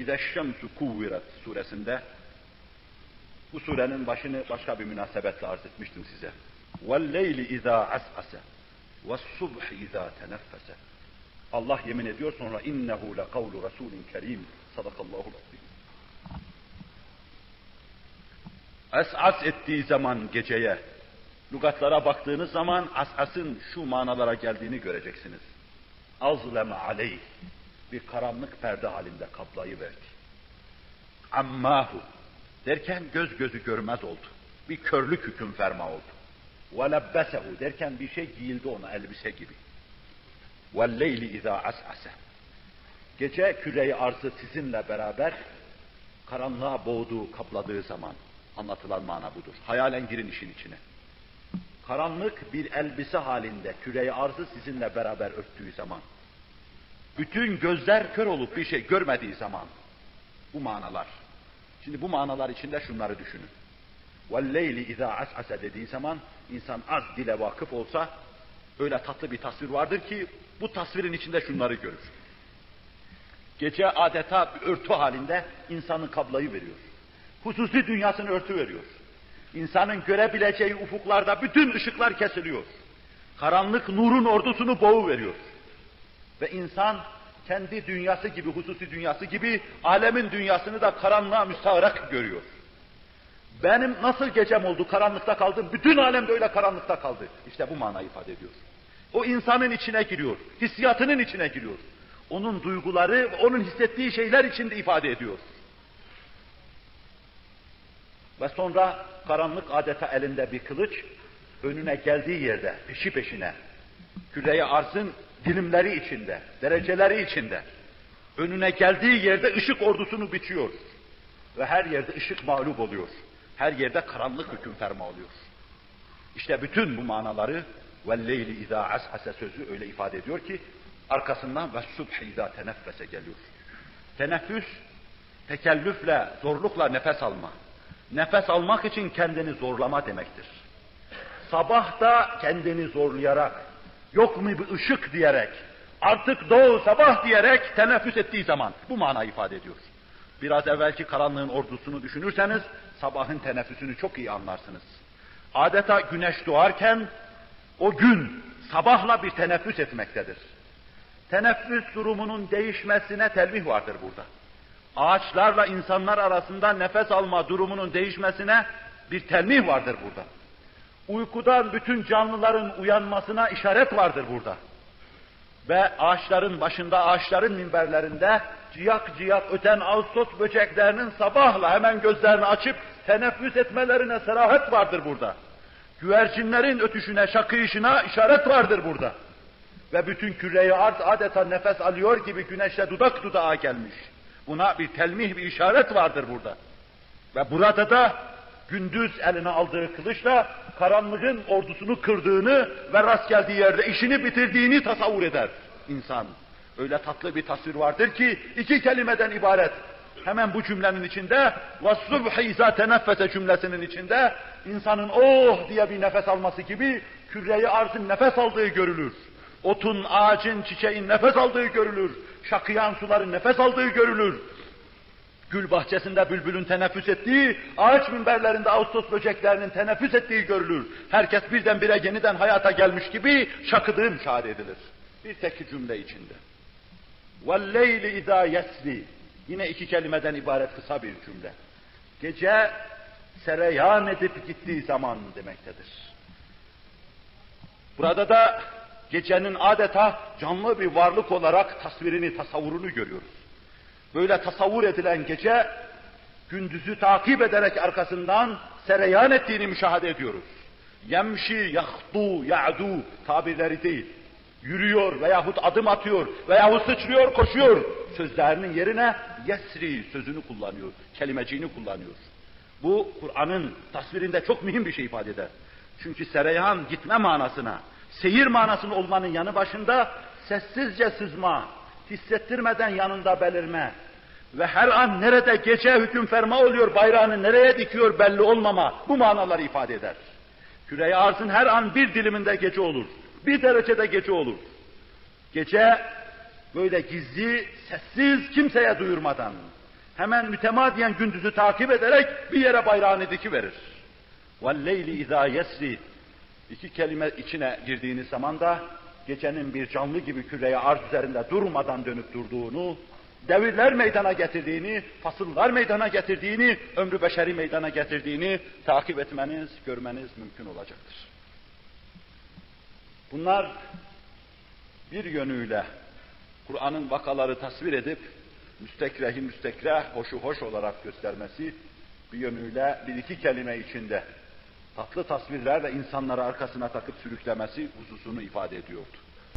İze şemsu kuvviret suresinde bu surenin başını başka bir münasebetle arz etmiştim size. وَالْلَيْلِ اِذَا عَسْعَسَ وَالصُّبْحِ اِذَا تَنَفَّسَ Allah yemin ediyor sonra innehu le kavlu rasulin kerim. Sadakallahu azim. Es'as ettiği zaman geceye, lügatlara baktığınız zaman as'asın şu manalara geldiğini göreceksiniz. Azleme aleyh, bir karanlık perde halinde kaplayı verdi. Ammahu, derken göz gözü görmez oldu. Bir körlük hüküm ferma oldu. Ve lebbesehu derken bir şey giyildi ona elbise gibi. وَالْلَيْلِ اِذَا عَسْعَسَ Gece küreyi arzı sizinle beraber karanlığa boğduğu, kapladığı zaman anlatılan mana budur. Hayalen girin işin içine. Karanlık bir elbise halinde küreyi arzı sizinle beraber örttüğü zaman, bütün gözler kör olup bir şey görmediği zaman, bu manalar. Şimdi bu manalar içinde şunları düşünün. وَالْلَيْلِ اِذَا عَسْعَسَ dediği zaman, insan az dile vakıf olsa, öyle tatlı bir tasvir vardır ki, bu tasvirin içinde şunları görür. Gece adeta bir örtü halinde insanın kablayı veriyor. Hususi dünyasını örtü veriyor. İnsanın görebileceği ufuklarda bütün ışıklar kesiliyor. Karanlık nurun ordusunu boğu veriyor. Ve insan kendi dünyası gibi, hususi dünyası gibi alemin dünyasını da karanlığa müstahrak görüyor. Benim nasıl gecem oldu, karanlıkta kaldım, bütün alem de öyle karanlıkta kaldı. İşte bu manayı ifade ediyor. O insanın içine giriyor, hissiyatının içine giriyor. Onun duyguları, onun hissettiği şeyler içinde ifade ediyor. Ve sonra karanlık adeta elinde bir kılıç, önüne geldiği yerde, peşi peşine, küreye arzın dilimleri içinde, dereceleri içinde, önüne geldiği yerde ışık ordusunu biçiyor. Ve her yerde ışık mağlup oluyor. Her yerde karanlık hüküm ferma oluyor. İşte bütün bu manaları وَالْلَيْلِ اِذَا عَسْحَسَ sözü öyle ifade ediyor ki arkasından ve subh اِذَا teneffese geliyor. Teneffüs, tekellüfle, zorlukla nefes alma. Nefes almak için kendini zorlama demektir. Sabah da kendini zorlayarak, yok mu bir ışık diyerek, artık doğu sabah diyerek teneffüs ettiği zaman bu mana ifade ediyor. Biraz evvelki karanlığın ordusunu düşünürseniz sabahın teneffüsünü çok iyi anlarsınız. Adeta güneş doğarken o gün sabahla bir teneffüs etmektedir. Teneffüs durumunun değişmesine telvih vardır burada. Ağaçlarla insanlar arasında nefes alma durumunun değişmesine bir telmih vardır burada. Uykudan bütün canlıların uyanmasına işaret vardır burada. Ve ağaçların başında, ağaçların minberlerinde ciyak ciyak öten Ağustos böceklerinin sabahla hemen gözlerini açıp teneffüs etmelerine serahat vardır burada. Güvercinlerin ötüşüne, şakıyışına işaret vardır burada. Ve bütün küreyi arz adeta nefes alıyor gibi güneşle dudak dudağa gelmiş. Buna bir telmih, bir işaret vardır burada. Ve burada da gündüz eline aldığı kılıçla karanlığın ordusunu kırdığını ve rast geldiği yerde işini bitirdiğini tasavvur eder insan. Öyle tatlı bir tasvir vardır ki iki kelimeden ibaret. Hemen bu cümlenin içinde وَالصُّبْحِ اِذَا تَنَفَّسَ cümlesinin içinde insanın oh diye bir nefes alması gibi küreyi arzın nefes aldığı görülür. Otun, ağacın, çiçeğin nefes aldığı görülür. Şakıyan suların nefes aldığı görülür. Gül bahçesinde bülbülün teneffüs ettiği, ağaç minberlerinde Ağustos böceklerinin teneffüs ettiği görülür. Herkes birdenbire yeniden hayata gelmiş gibi şakıdığı müşahede edilir. Bir tek cümle içinde. وَالْلَيْلِ اِذَا يَسْرِ Yine iki kelimeden ibaret kısa bir cümle. Gece sereyan edip gittiği zaman demektedir. Burada da gecenin adeta canlı bir varlık olarak tasvirini, tasavvurunu görüyoruz. Böyle tasavvur edilen gece, gündüzü takip ederek arkasından sereyan ettiğini müşahede ediyoruz. Yemşi, yahdu, ya'du tabirleri değil. Yürüyor veyahut adım atıyor veyahut sıçrıyor, koşuyor. Sözlerinin yerine yesri sözünü kullanıyor, kelimeciğini kullanıyor. Bu Kur'an'ın tasvirinde çok mühim bir şey ifade eder. Çünkü sereyan gitme manasına, seyir manasının olmanın yanı başında sessizce sızma, hissettirmeden yanında belirme ve her an nerede gece hüküm ferma oluyor, bayrağını nereye dikiyor belli olmama bu manaları ifade eder. Küre arzın her an bir diliminde gece olur, bir derecede gece olur. Gece böyle gizli, sessiz, kimseye duyurmadan, hemen mütemadiyen gündüzü takip ederek bir yere bayrağını dikiverir. وَالْلَيْلِ اِذَا يَسْرِ İki kelime içine girdiğiniz zaman da gecenin bir canlı gibi küreye arz üzerinde durmadan dönüp durduğunu, devirler meydana getirdiğini, fasıllar meydana getirdiğini, ömrü beşeri meydana getirdiğini takip etmeniz, görmeniz mümkün olacaktır. Bunlar bir yönüyle Kur'an'ın vakaları tasvir edip müstekrehi müstekreh, hoşu hoş olarak göstermesi, bir yönüyle bir iki kelime içinde tatlı tasvirlerle insanları arkasına takıp sürüklemesi hususunu ifade ediyordu.